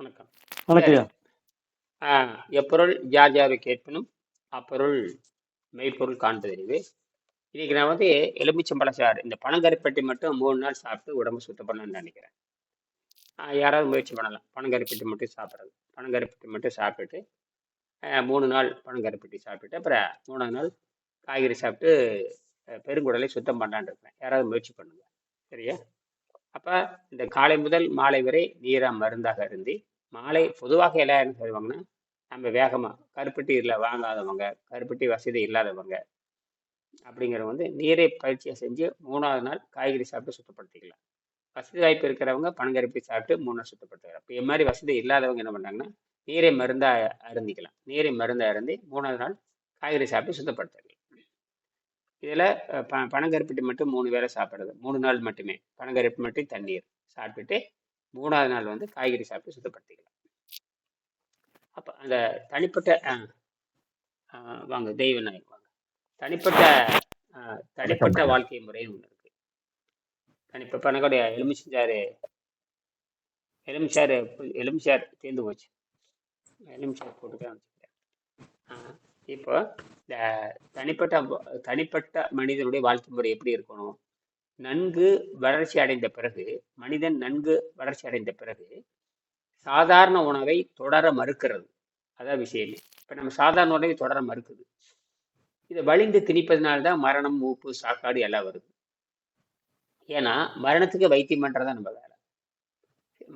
வணக்கம். எப்பொருள் யார் யாரை கேட்பினும் அப்பொருள் மெய்ப்பொருள் காண்பதறிவு. இன்னைக்கு நான் வந்து எலுமிச்சம்பழ சாறு, இந்த பனங்கருப்பட்டி மட்டும் 3 நாள் சாப்பிட்டு உடம்பு சுத்தம் பண்ணணும்னு நினைக்கிறேன். யாராவது முயற்சி பண்ணலாம். பனங்கருப்பட்டி மட்டும் சாப்பிடுறது. பனங்கருப்பட்டி மட்டும் சாப்பிட்டுட்டு, அ 3 நாள் பனங்கருப்பட்டி சாப்பிட்டுட்டு, அப்புறம் 3ஆவது நாள் காய்கறி சாப்பிட்டு பெருங்குடலை சுத்தம் பண்ணலான்னு இருக்கேன். யாராவது முயற்சி பண்ணுங்க. சரியா? அப்போ இந்த காலை முதல் மாலை வரை நீராக மருந்தாக இருந்து மாலை பொதுவாக எல்லாம் என்ன செய்வாங்கன்னா, நம்ம வேகமாக கருப்பட்டியில் வாங்காதவங்க, கருப்பட்டி வசதி இல்லாதவங்க, அப்படிங்கிறவங்க வந்து நீரை பயிற்சியாக செஞ்சு மூணாவது நாள் காய்கறி சாப்பிட்டு சுத்தப்படுத்திக்கலாம். வசதி வாய்ப்பு இருக்கிறவங்க பனங்கருப்பி சாப்பிட்டு மூணு நாள் சுத்தப்படுத்திக்கலாம். இப்போ இது மாதிரி வசதி இல்லாதவங்க என்ன பண்ணாங்கன்னா நீரை மருந்தாக அருந்திக்கலாம். நீரை மருந்தாக அருந்தி மூணாவது நாள் காய்கறி சாப்பிட்டு சுத்தப்படுத்திக்கலாம். இதுல ப பனங்கருப்பட்டி மட்டும் 3 வேளை சாப்பிடுறது. 3 நாள் மட்டுமே. பனங்கருப்பட்டி மட்டும் தண்ணீர் சாப்பிட்டுட்டு, 3ஆவது நாள் வந்து காய்கறி சாப்பிட்டு சுத்தப்படுத்திக்கலாம். அப்ப அந்த தனிப்பட்ட வாங்க தெய்வ நாயகம் வாங்க. தனிப்பட்ட தனிப்பட்ட. வாழ்க்கை முறைன்னு ஒண்ணு இருக்கு. தனிப்ப எலுமிச்சஞ்சாறு எலுமிச்சாறு எலுமிச்சாறு தீர்ந்து போச்சு. எலுமிச்சாறு போட்டு தான் வச்சுக்கிட்டேன். ஆ இப்போ தனிப்பட்ட தனிப்பட்ட மனிதனுடைய வாழ்க்கை முறை எப்படி இருக்கணும்? நன்கு வளர்ச்சி அடைந்த பிறகு, மனிதன் நன்கு வளர்ச்சி அடைந்த பிறகு, சாதாரண உணவை தொடர மறுக்கிறது. அதான் விஷயமே. இப்போ நம்ம சாதாரண உணவை தொடர மறுக்குது. இதை வலிந்து திணிப்பதனால தான் மரணம், மூப்பு, சாக்காடு எல்லாம் வருது. ஏன்னா, மரணத்துக்கு வைத்தியம் பண்றது தான் நம்ம வேலை.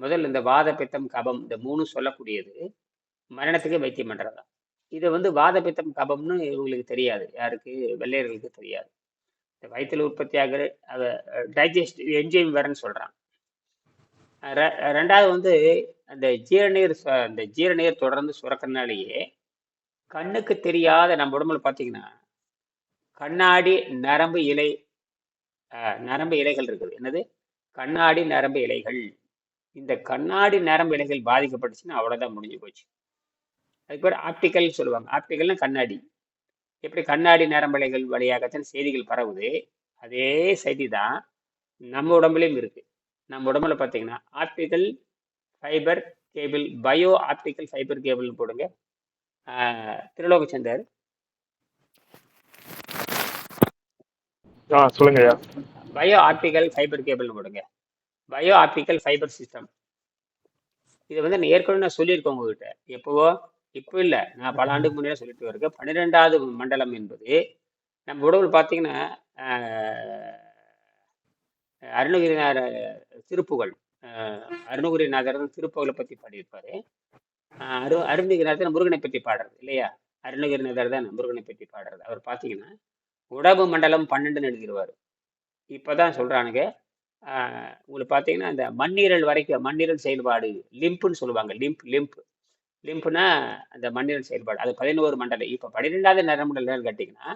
முதல்ல இந்த வாத, பித்தம், கபம் இந்த மூணு சொல்லக்கூடியது, மரணத்துக்கு வைத்தியம் பண்றது தான். இதை வந்து வாத, பித்தம், கபம்னு இவங்களுக்கு தெரியாது. யாருக்கு? வெள்ளையர்களுக்கு தெரியாது. இந்த வயிற்றில் உற்பத்தி ஆகிற அதை டைஜஸ்ட் என்ஜைம் வேறன்னு சொல்கிறான் ரெண்டாவது வந்து அந்த ஜீரநீர் அந்த ஜீரநீர் தொடர்ந்து சுரக்கிறதுனாலேயே கண்ணுக்கு தெரியாத நம்ம உடம்புல பார்த்தீங்கன்னா, கண்ணாடி நரம்பு இலை நரம்பு இலைகள் இருக்குது. என்னது? கண்ணாடி நரம்பு இலைகள் இந்த கண்ணாடி நரம்பு இலைகள் பாதிக்கப்பட்டுச்சுன்னா அவ்வளோதான் முடிஞ்சு போச்சு. அதுக்கு பேரு ஆப்டிகல்ன்னு சொல்லுவாங்க. ஆப்டிகல்னா கண்ணாடி. எப்படி கண்ணாடி நரம்பு இழைகள் வழியாகத்தான் செய்திகள் பரவுது. அதே செய்தி தான் நம்ம உடம்புலயும் இருக்கு. நம்ம உடம்புல பார்த்தீங்கன்னா, optical fibre cable bio optical fibre கேபிள்னு போடுங்க. திருலோக சந்தர். சொல்லுங்க. பயோ ஆப்டிகல் ஃபைபர் கேபிள்னு போடுங்க. Bio optical fibre system. இத வந்து நான் ஏற்கனவே நான் சொல்லியிருக்கேன் உங்ககிட்ட. எப்பவோ? இப்போ இல்லை நான் பல ஆண்டுக்கு முன்னாடியே சொல்லிட்டு வருகிறேன் பன்னிரெண்டாவது மண்டலம் என்பது நம்ம உடம்புல பார்த்தீங்கன்னா, அருணகிரிநாத திருப்புகள் திருப்புகழ். அருணகிரிநாதர் திருப்புகளை பற்றி பாடியிருப்பார் அரு அருணகிரிநாதர் முருகனை பற்றி பாடுறது இல்லையா? அருணகிரிநாதர் தான் முருகனை பற்றி பாடுறது. அவர் பார்த்தீங்கன்னா, உடம்பு மண்டலம் பன்னெண்டுன்னு எழுதிடுவார் இப்போ தான் சொல்கிறானுங்க உங்களுக்கு பார்த்தீங்கன்னா, அந்த மண்ணீரல் வரைக்கும் மண்ணீரல் செயல்பாடு லிம்புன்னு சொல்லுவாங்க. Lymph lymph. லிம்ப்னா அந்த மண்ணீரல் செயல்பாடு. அது 11 மண்டலம். இப்ப 12வது நரம்பு என்னன்னு கேட்டீங்கன்னா,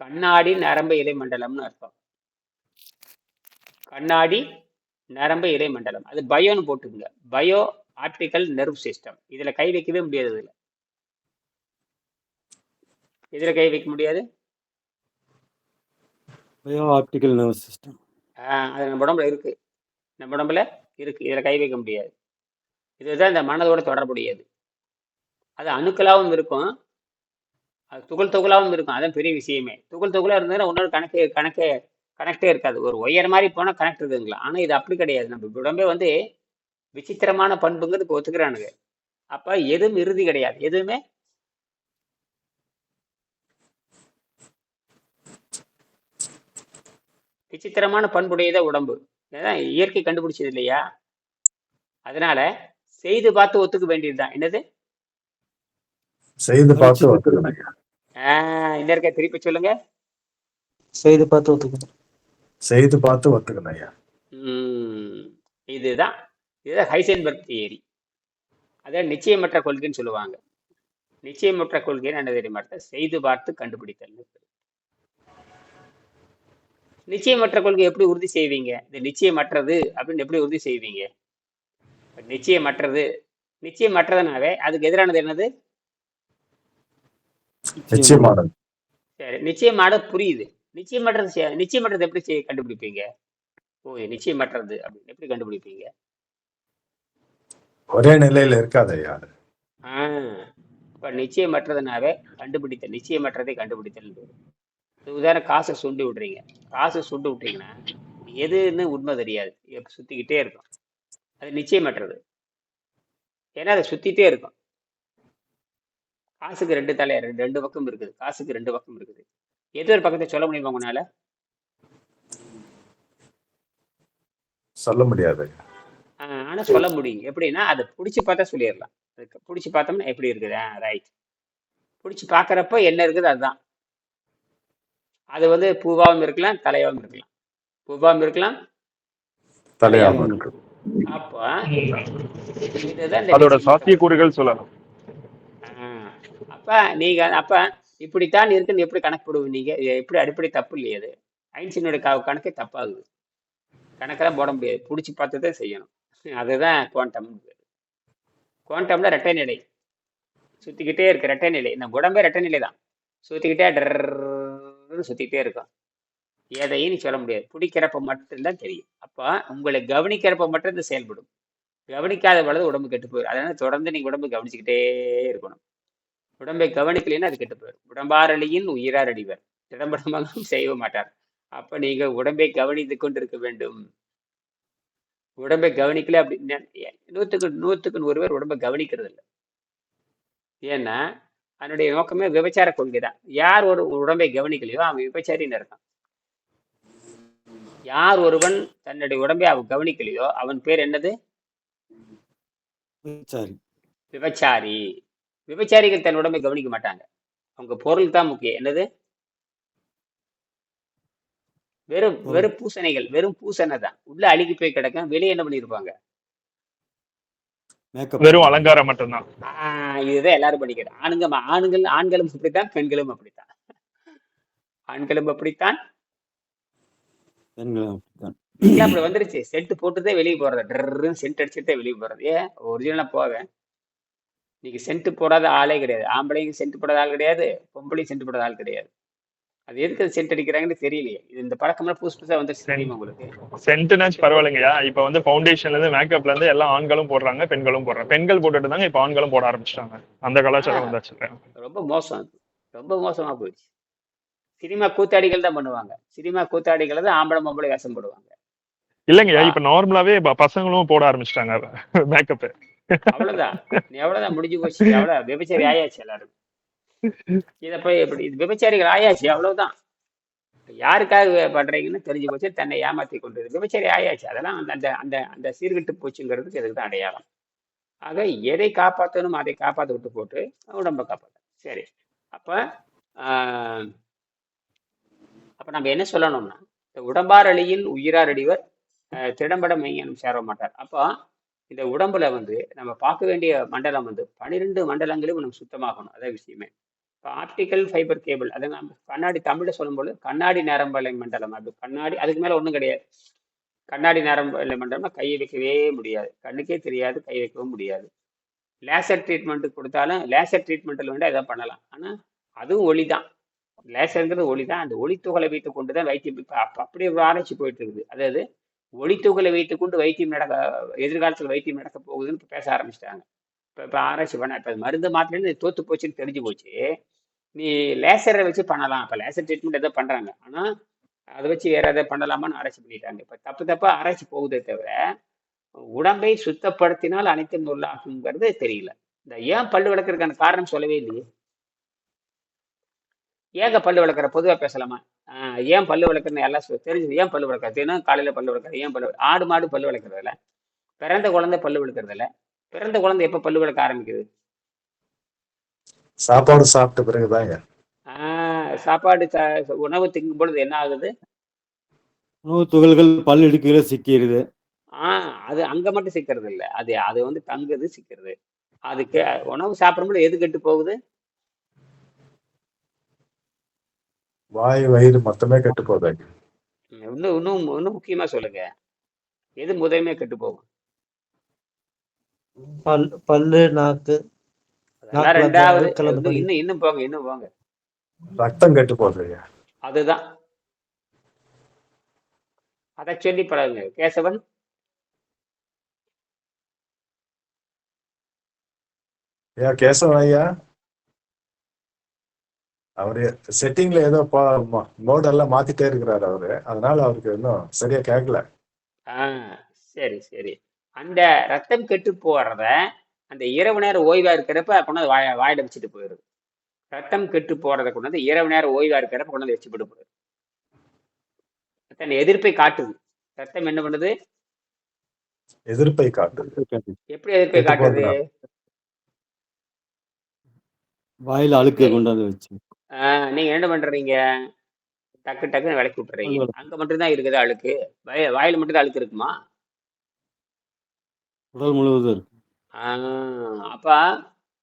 கண்ணாடி நரம்பு இழை மண்டலம்னு அர்த்தம். கண்ணாடி நரம்பு இழை மண்டலம். அது பயோன்னு போட்டுக்கங்க. Bio optical nerve system. இதுல கை வைக்கவே முடியாது இதுல. எதுல கை வைக்க முடியாது? Bio optical nervous system. ஆ அது நம்ம உடம்புல இருக்கு. நம்ம உடம்புல இருக்கு. இதுல கை வைக்க முடியாது. இதுதான் இந்த மனதோட தொடர்புடையது. அது அணுக்களாகவும் இருக்கும். அது துகள் துகளாகவும் இருக்கும். அதான் பெரிய விஷயமே. துகள் துகளாக இருந்ததுன்னா இன்னொரு கணக்கு கணக்கே கனெக்டே இருக்காது. ஒரு ஒயர் மாதிரி போனால் கனெக்ட் இருக்குங்களா? ஆனால் இது அப்படி கிடையாது. நம்ம உடம்பே வந்து விசித்திரமான பண்புங்கிறது ஒத்துக்கிறானுங்க. அப்போ எதுவும் இறுதி கிடையாது. எதுவுமே விசித்திரமான பண்புடையதே உடம்பு. அதான் இயற்கை கண்டுபிடிச்சது இல்லையா? அதனால செய்து பார்த்து ஒத்துக்க வேண்டியது தான். என்னது? செய்து பார்த்து. ஆ இன்னும் இருக்க திருப்பி சொல்லுங்க. செய்து பார்த்து ஒத்துக்கணும். செய்து பார்த்து ஒத்துக்கணும் ஐயா. இதுதான். இதுதான் ஹைசன்பர்க் தியரி. அதான் நிச்சயமற்ற கொள்கைன்னு சொல்லுவாங்க. நிச்சயமற்ற கொள்கைன்னு என்ன தெரியுமா? செய்து பார்த்து கண்டுபிடித்தல்னு பேரு. நிச்சயமற்ற கொள்கை எப்படி உறுதி செய்வீங்க? இது நிச்சயமற்றது அப்படின்னு எப்படி உறுதி செய்வீங்க? நிச்சயமற்றது. நிச்சயமற்றதுனாவே அதுக்கு எதிரானது என்னது? நிச்சயமானது. சரி. நிச்சயமானது புரியுது. நிச்சயமற்றது நிச்சயமற்றது எப்படி செ கண்டுபிடிப்பீங்க? ஓ! நிச்சயமற்றது அப்படின்னு எப்படி கண்டுபிடிப்பீங்க? ஒரே நிலையில இருக்காது. ஆ இப்போ நிச்சயமற்றதுனாவே கண்டுபிடித்தல் நிச்சயமற்றதை கண்டுபிடித்தல் உதாரணம் காசை சுண்டி விடுறீங்க காசை சுண்டு விட்டீங்கன்னா எதுன்னு உண்மை தெரியாது சுத்திக்கிட்டே இருக்கும் அது நிச்சயமற்றது ஏன்னா அது சுத்திட்டே இருக்கும் காசுக்கு ரெண்டு தலை ரெண்டு ரெண்டு பக்கம் இருக்குது. காசுக்கு ரெண்டு பக்கம் இருக்குது. எது ஒரு பக்கத்தை சொல்ல முடியுமா உங்களால? சொல்ல முடியாது. ஆனா சொல்ல முடியும். எப்படின்னா அதை பிடிச்சி பார்த்தா சொல்லிடலாம். அதுக்கு பிடிச்சி பார்த்தோம்னா எப்படி இருக்குது? ரைட் பிடிச்சி பார்க்கறப்ப என்ன இருக்குது? அதுதான். அது வந்து பூவாவும் இருக்கலாம் தலையாவும் இருக்கலாம். பூவாவும் இருக்கலாம் தலையாம தலையாவும் இருக்கு அப்போ இதுதான் அதோட நிச்சயமற்ற சாத்தியக்கூறுகள் சொல்லலாம் அப்ப நீங்க அப்ப இப்படித்தான் இருக்குன்னு எப்படி கணக்கு போடுவோம் நீங்க? எப்படி அடிப்படை தப்பு இல்லையே அது. ஐன்ஸ்டீனோட க கணக்கே தப்பாகுது. கணக்கெல்லாம் போட முடியாது. பிடிச்சி பார்த்து தான் செய்யணும். அதுதான் குவாண்டம். குவாண்டம்ல ரெட்டை நிலை. சுத்திக்கிட்டே இருக்கு ரெட்டை நிலை. நம்ம உடம்பே ரெட்டை நிலை தான். சுத்திக்கிட்டே டர்ன்னு சுத்திக்கிட்டே இருக்கும் எதையும் நீ சொல்ல முடியாது பிடிக்கிறப்ப மட்டும்தான் தெரியும் அப்போ உங்களை கவனிக்கிறப்ப மட்டும் இது செயல்படும் கவனிக்காத பொழுது உடம்பு கெட்டு போயிடும் அதனால தொடர்ந்து நீங்க உடம்பு கவனிச்சுக்கிட்டே இருக்கணும் உடம்பை கவனிக்கலைன்னா அது கெட்டு போயிடும். உடம்பாரளியின் உயிரார் அடிவர் திடம்படமாக செய்ய மாட்டார். அப்ப நீங்க உடம்பை கவனித்துக் கொண்டிருக்க வேண்டும். உடம்பை கவனிக்கல அப்படி நெ- நூத்துக்கு நூத்துக்கு நூறு பேர் உடம்பை கவனிக்கிறது இல்லை ஏன்னா அதனுடைய நோக்கமே விபச்சார கொள்கை தான். யார் ஒரு உடம்பை கவனிக்கலையோ அவன் விபச்சாரின்னு இருக்கான். யார் ஒருவன் தன்னுடைய உடம்பை அவன் கவனிக்கலையோ அவன் பேர் என்னது? சரி விபச்சாரி. விபச்சாரிகள் தன் உடம்பை கவனிக்க மாட்டாங்க. அவங்க பொருள் தான் முக்கியம். என்னது? வெறும் வெறும் பூசணைகள் வெறும் பூசணை தான். உள்ள அழுகி போய் கிடக்கும் வெளியே என்ன பண்ணியிருப்பாங்க மேக்கப் வெறும் அலங்காரம் மட்டும்தான். ஆஹ் இதுதான் எல்லாரும் பண்ணிக்கிறது ஆணுங்க ஆண்கள் ஆண்களும் அப்படித்தான் பெண்களும் அப்படித்தான். ஆண்களும் அப்படித்தான். பெண்களும் அப்படித்தான். எல்லாம் அப்படி வந்துருச்சு. சென்ட் போட்டுதே வெளியே போறது. டர்ன்னு சென்ட் அடிச்சுட்டே வெளியே போறது. ஏன்? ஒரிஜினலா போவேன். நீங்க சென்ட் போடாத ஆளே கிடையாது. ஆம்பளைங்க சென்ட் போடாத ஆள் கிடையாது பொம்பளையும் சென்ட் போடாத ஆள் கிடையாது. அது எதுக்கு அது சென்ட் அடிக்கிறாங்கன்னு தெரியலையே. இது இந்த பழக்கம்லாம் புதுசு புதுசா வந்துருச்சு தெரியுமா உங்களுக்கு? சென்ட்னாச்சு பரவாயில்லைங்கய்யா. இப்ப வந்து ஃபவுண்டேஷன்ல இருந்து மேக்கப்ல இருந்து எல்லாம் ஆண்களும் போடுறாங்க பெண்களும் போடுறாங்க. பெண்கள் போட்டுட்டு தாங்க இப்ப ஆண்களும் போட ஆரம்பிச்சிட்டாங்க. அந்த கலாச்சாரம் வந்தாச்சு ரொம்ப மோசம் ரொம்ப மோசமா போயிடுச்சு. சினிமா கூத்தாடிகள் தான் பண்ணுவாங்க. சினிமா கூத்தாடிகளை தான் ஆம்பளை பொம்பளை வேஷம் போடுவாங்க. இல்லைங்கய்யா இப்ப நார்மலாவே பசங்களும் போட ஆரம்பிச்சிட்டாங்க மேக்கப் அவ்வளவுதான். நீ எவ்வளவுதான் முடிஞ்சு போச்சு. எவ்வளவு விபச்சாரி ஆயாச்சு எல்லாரும். இதை போய் எப்படி விபச்சாரிகள் ஆயாச்சு அவ்வளவுதான். யாருக்காக பண்றீங்கன்னு தெரிஞ்சு போச்சு தன்னை ஏமாத்தி கொண்டது. விபச்சாரி ஆயாச்சு. அதெல்லாம் அந்த அந்த அந்த அந்த சீர்கெட்டு போச்சுங்கிறதுக்கு இதுக்கு தான் அடையாளம். ஆக எதை காப்பாற்றணும் அதை காப்பாற்ற விட்டு போட்டு உடம்ப காப்பாற்ற சரி. அப்ப ஆஹ், அப்ப நம்ம என்ன சொல்லணும்னா இந்த உடம்பார் உயிரார் அடிவர் திடம்பட மெய்ஞானம் சேர மாட்டார். அப்போ இந்த உடம்புல வந்து நம்ம பார்க்க வேண்டிய மண்டலம் வந்து பன்னிரெண்டு மண்டலங்களும் நம்ம சுத்தமாகணும். அதான் விஷயமே. இப்போ ஆப்டிக்கல் ஃபைபர் கேபிள் அதை நம்ம கண்ணாடி தமிழில் சொல்லும்போது கண்ணாடி நேரம்பலை மண்டலம். அது கண்ணாடி அதுக்கு மேலே ஒன்றும் கிடையாது. கண்ணாடி நரம்பலை மண்டலம்னா கையை வைக்கவே முடியாது. கண்ணுக்கே தெரியாது கை வைக்கவும் முடியாது. லேசர் ட்ரீட்மெண்ட் கொடுத்தாலும் லேசர் ட்ரீட்மெண்ட்டில் வேண்டாம் எதாவது பண்ணலாம். ஆனால் அதுவும் ஒளி தான் லேசருங்கிறது ஒளி தான் அந்த ஒளித்துகளை வைத்து கொண்டு தான் வைத்தியம். இப்போ அப்போ அப்படி ஆராய்ச்சி போயிட்டு இருக்குது. அதாவது ஒளித்துகளை வைத்துக்கொண்டு வைத்தியம் நடக்க எதிர்காலத்தில் வைத்தியம் நடக்க போகுதுன்னு இப்போ பேச ஆரம்பிச்சிட்டாங்க. இப்போ இப்போ ஆராய்ச்சி பண்ண இப்போ மருந்து மாத்திரைன்னு தோத்து போச்சுன்னு தெரிஞ்சு போச்சு. நீ லேசரை வச்சு பண்ணலாம். இப்போ லேசர் ட்ரீட்மெண்ட் ஏதோ பண்ணுறாங்க ஆனால் அதை வச்சு வேற எதை பண்ணலாமான்னு ஆராய்ச்சி பண்ணிட்டாங்க. இப்போ தப்பு தப்பாக ஆராய்ச்சி போகுதே தவிர உடம்பை சுத்தப்படுத்தினால் அனைத்தும் உள்ளாகுங்கிறது தெரியல. இந்த ஏன் பல்லு விளக்குறதுக்கான காரணம் சொல்லவே இல்லையே? ஏங்க பல்லு விளக்குற? பொதுவாக பேசலாமா? ஏன் பல்லு விளக்குறன்னு எல்லாம் சொ- தெரிஞ்சது? ஏன் பல்லு விளக்குறது தினம் காலையில பல்லு விளக்குறது ஏன் பல்லு ஆடு மாடு பல்லு விளக்குறது இல்ல பிறந்த குழந்தை பல்லு விளக்குறது இல்ல பிறந்த குழந்தை எப்ப பல்லு விளக்க ஆரம்பிக்குது? சாப்பாடு சாப்பிட்ட ஆஹ் சாப்பாடு சா- உணவு திங்கும் பொழுது என்ன ஆகுது? உணவு துகள்கள் பல் இடுக்கையில சிக்கிடுது ஆஹ் அது அங்க மட்டும் சிக்கிறது இல்ல அது அது வந்து தங்குது சிக்கிறது. அதுக்கு உணவு சாப்பிடும்போது எது கெட்டு போகுது? வாய் வயிறு மொத்தமே கெட்டு போகுது ஐயா இன்னும் இன்னும் இன்னும் முக்கியமா சொல்லுங்க. எது முதன்மையா கெட்டு போகும்? பல் பல்லு நாக்கு. அதெல்லாம் ரெண்டாவது இன்னும் இன்னும் போங்க இன்னும் போங்க. ரத்தம் கெட்டு போகுது ஐயா. அதுதான். அதை சொல்லி பழகுங்க. கேசவன். ஐயா கேசவன் ஐயா. அவரு செட்டிங்ல ஏதோ மோட் எல்லாம் மாத்திட்டே இருக்கிறாரு அவரு. அதனால அவருக்கு இன்னும் சரியா கேட்கல ஆ சரி சரி. அந்த ரத்தம் கெட்டு போறத அந்த இரவு நேரம் ஓய்வா இருக்கிறப்ப கொண்டாந்து வாய வாயில வச்சுட்டு போயிடுது. ரத்தம் கெட்டு போறத கொண்டாந்து இரவு நேரம் ஓய்வா இருக்கிறப்ப கொண்டாந்து வச்சுட்டு போயிடுது. தன் எதிர்ப்பை காட்டுது. ரத்தம் என்ன பண்ணுது? எதிர்ப்பை காட்டுது. எப்படி எதிர்ப்பை கெட்டு காட்டுது? வாயில அழுக்க கொண்டாந்து வச்சு. ஆஹ் நீங்க என்ன பண்றீங்க? டக்கு டக்குன்னு விளக்கி விட்டுறீங்க. அங்க மட்டும்தான் இருக்குது அழுக்கு? வாய வாயில மட்டும்தான் அழுக்கு இருக்குமா? உடல் முழுவதும் இருக்கு. ஆஹ் அப்ப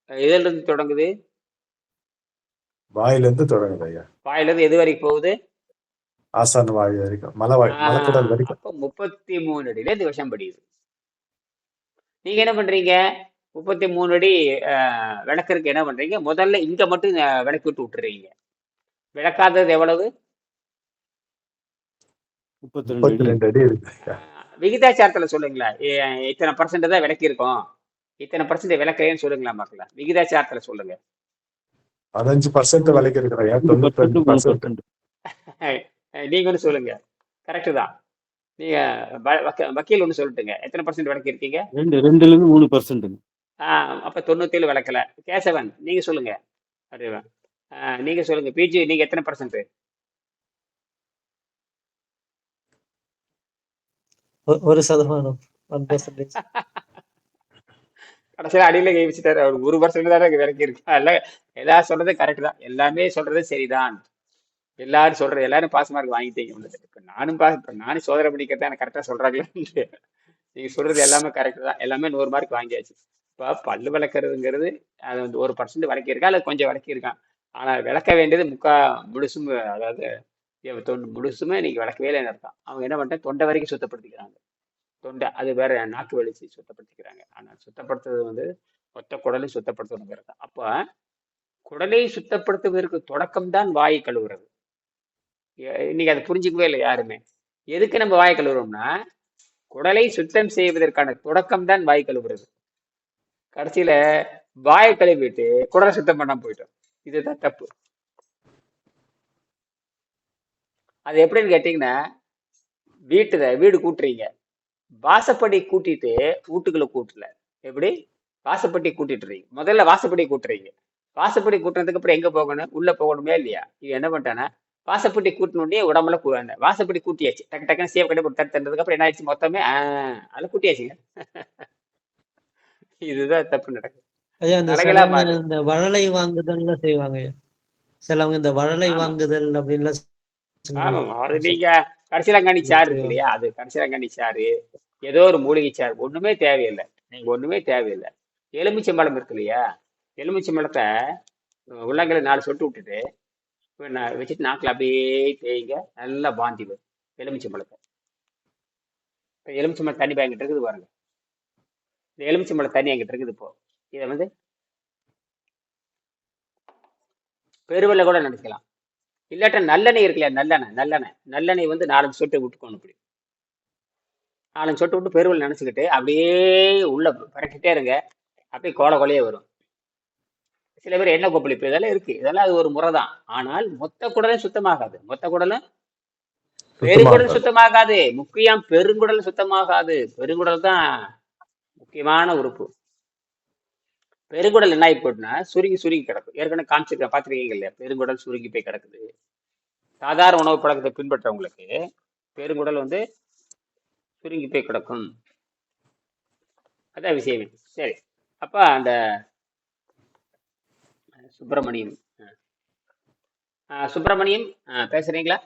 எதுல இருந்து தொடங்குது? வாயில இருந்து தொடங்குது ஐயா. வாயில இருந்து எது வரைக்கும் போகுது? ஆசான வாய் வரைக்கும் மலவாய் மலக்குடல் வரைக்கும். அப்ப முப்பத்தி மூணு அடியில இந்த விஷம் படியுது. நீங்க என்ன பண்றீங்க? முப்பத்தி மூணு அடி விளக்கறதுக்கு என்ன பண்றீங்க? முதல்ல இங்க மட்டும் விளக்கி விட்டு விட்டுறீங்க. விளக்காதது எவ்வளவு? விகிதாச்சாரத்துல சொல்லுங்களா இத்தனை பர்சன்ட் தான் விளக்கி இருக்கோம். இத்தனை பர்சன்ட் விளக்கலைன்னு சொல்லுங்களா மக்களா. விகிதாச்சாரத்துல சொல்லுங்க. பதினஞ்சு பர்சன்ட் விலைக்கு இருக்கிற ஐயா மூணு தொண்ணூத்தி ரெண்டு பர்சன்ட் மூணு பர்சன்ட் பர்சன்ட் அஹ், நீங்க ஒன்று சொல்லுங்க. கரெக்டு தான். நீங்க வக்கீல் ஒன்று சொல்லட்டுங்க. எத்தனை பர்சன்ட் விளக்கி இருக்கீங்க? ரெண்டு ரெண்டுல இருந்து மூணு பர்சன்ட் ஆஹ் அப்ப தொண்ணூத்தேழு விளக்கல கேசவன் நீங்க சொல்லுங்க. அறிவா ஆஹ் நீங்க சொல்லுங்க. பிஜி நீங்க எத்தனை பர்சன்ட் ஒரு சதமானம் ஒன் பர்சன்டேஜ் கடைசியில் அடியில அவர் ஒரு பர்சன்ட் தானே விளக்கி இருக்கு. இல்ல எல்லாரும் சொல்றது கரெக்ட் தான். எல்லாமே சொல்றது சரிதான். எல்லாரும் சொல்றது எல்லாரும் பாஸ் மார்க் வாங்கிட்டீங்க. இப்ப நானும் பாஸ் இப்ப நானும் சோதனை பண்ணிக்கிறதா எனக்கு கரெக்டா சொல்றாங்களே நீங்க சொல்றது எல்லாமே கரெக்ட் தான். எல்லாமே நூறு மார்க் வாங்கியாச்சு. இப்போ பல்லு விளக்குறதுங்கிறது அது வந்து ஒரு பர்சன்ட் விளக்கியிருக்கா அல்லது கொஞ்சம் விளக்கியிருக்கான் ஆனால் விளக்க வேண்டியது முக்கா முழுசும் அதாவது தொண்டு முழுசுமே நீங்க விளக்கவே இல்லைன்னு அர்த்தம். அவங்க என்ன பண்ணிட்டா தொண்டை வரைக்கும் சுத்தப்படுத்திக்கிறாங்க. தொண்டை அது வேற நாக்கு வெளிச்சு சுத்தப்படுத்திக்கிறாங்க. ஆனால் சுத்தப்படுத்துறது வந்து மொத்த குடலை சுத்தப்படுத்தணுங்கிறது தான். அப்போ குடலை சுத்தப்படுத்துவதற்கு தொடக்கம் தான் வாயை கழுவுறது. இன்னைக்கு அதை புரிஞ்சுக்கவே இல்லை யாருமே. எதுக்கு நம்ம வாயை கழுவுறோம்னா குடலை சுத்தம் செய்வதற்கான தொடக்கம் தான் வாய் கழுவுறது. கடைசியில வாயை கழுவிட்டு குடலை சுத்தம் பண்ணாம போயிட்டோம். இதுதான் தப்பு. அது எப்படின்னு கேட்டீங்கன்னா வீட்டுல வீடு கூட்டுறீங்க. வாசப்படி கூட்டிட்டு வீட்டுக்குள்ள கூட்டல. எப்படி? வாசப்படி கூட்டிட்டுறீங்க. முதல்ல வாசப்படி கூட்டுறீங்க. வாசப்படி கூட்டுறதுக்கு அப்புறம் எங்க போகணும்? உள்ள போகணுமே இல்லையா? இது என்ன பண்ணிட்டானா வாசப்படி கூட்டினோடனே உடம்புல கூடாது வாசப்படி கூட்டியாச்சு. டக்கு டக்குன்னு சேவ் கட்டி போட்டு தட்டு தந்ததுக்கு அப்புறம் என்ன ஆயிடுச்சு? மொத்தமே ஆஹ் அதில் கூட்டியாச்சுங்க. இதுதான் தப்பு நடக்குது. இந்த வழலை வாங்குதல்ல செய்வாங்க சிலவங்க இந்த வழலை வாங்குதல் சொல்லுவாங்க. அது நீங்க கடைசிலங்காணி சாறு இருக்கு இல்லையா அது கடைசிலங்காணி சாறு ஏதோ ஒரு மூலிகை சாறு. ஒண்ணுமே தேவையில்லை. நீங்க ஒண்ணுமே தேவையில்லை. எலுமிச்சம்பழம் இருக்கு இல்லையா எலுமிச்சம்பழத்தை அஹ், உள்ளங்கையில நாலு சொட்டு விட்டுட்டு வச்சுட்டு நாக்கில் அப்படியே தேய்ங்க நல்லா பாந்தி வரும். எலுமிச்சம்பழத்தை. இப்போ எலுமிச்சம்பழம் தண்ணி என்கிட்ட இருக்குது பாருங்க. இந்த எலுமிச்சம்பழம் தண்ணி என்கிட்ட இருக்குது இப்போ. இதை வந்து பெருவெல்ல கூட நினைக்கலாம் இல்லாட்டா நல்லெண்ணெய் இருக்கு இல்லையா? நல்லெண்ணெய் நல்லெண்ணெய். நல்லெண்ணெய் வந்து நாலஞ்சு சொட்டு விட்டுக்கணும் இப்படி நாலஞ்சு சொட்டு விட்டு பெருவல் நினச்சிக்கிட்டு அப்படியே உள்ள பறக்கிட்டே இருங்க. அப்படியே கோல கோலையே வரும். சில பேர் எண்ணெய் கொப்பளிப்பு இதெல்லாம் இருக்கு. இதெல்லாம் அது ஒரு முறை தான் ஆனால் மொத்த குடலும் சுத்தமாகாது. மொத்த குடலும் பெருங்குடல் சுத்தமாகாது. முக்கியம் பெருங்குடல் சுத்தமாகாது. பெருங்குடல் தான் முக்கியமான உறுப்பு. பெருங்குடல் என்ன ஆகி போட்டுனா சுருங்கி சுருங்கி கிடக்கும். ஏற்கனவே காமிச்சிருக்க பார்த்துருக்கீங்க இல்லையா? பெருங்குடல் சுருங்கி போய் கிடக்குது. சாதாரண உணவு பழக்கத்தை பின்பற்றவங்களுக்கு பெருங்குடல் வந்து சுருங்கி போய் கிடக்கும். அதான் விஷயமே. சரி. அப்போ அந்த சுப்பிரமணியம் சுப்பிரமணியம் பேசுறீங்களா?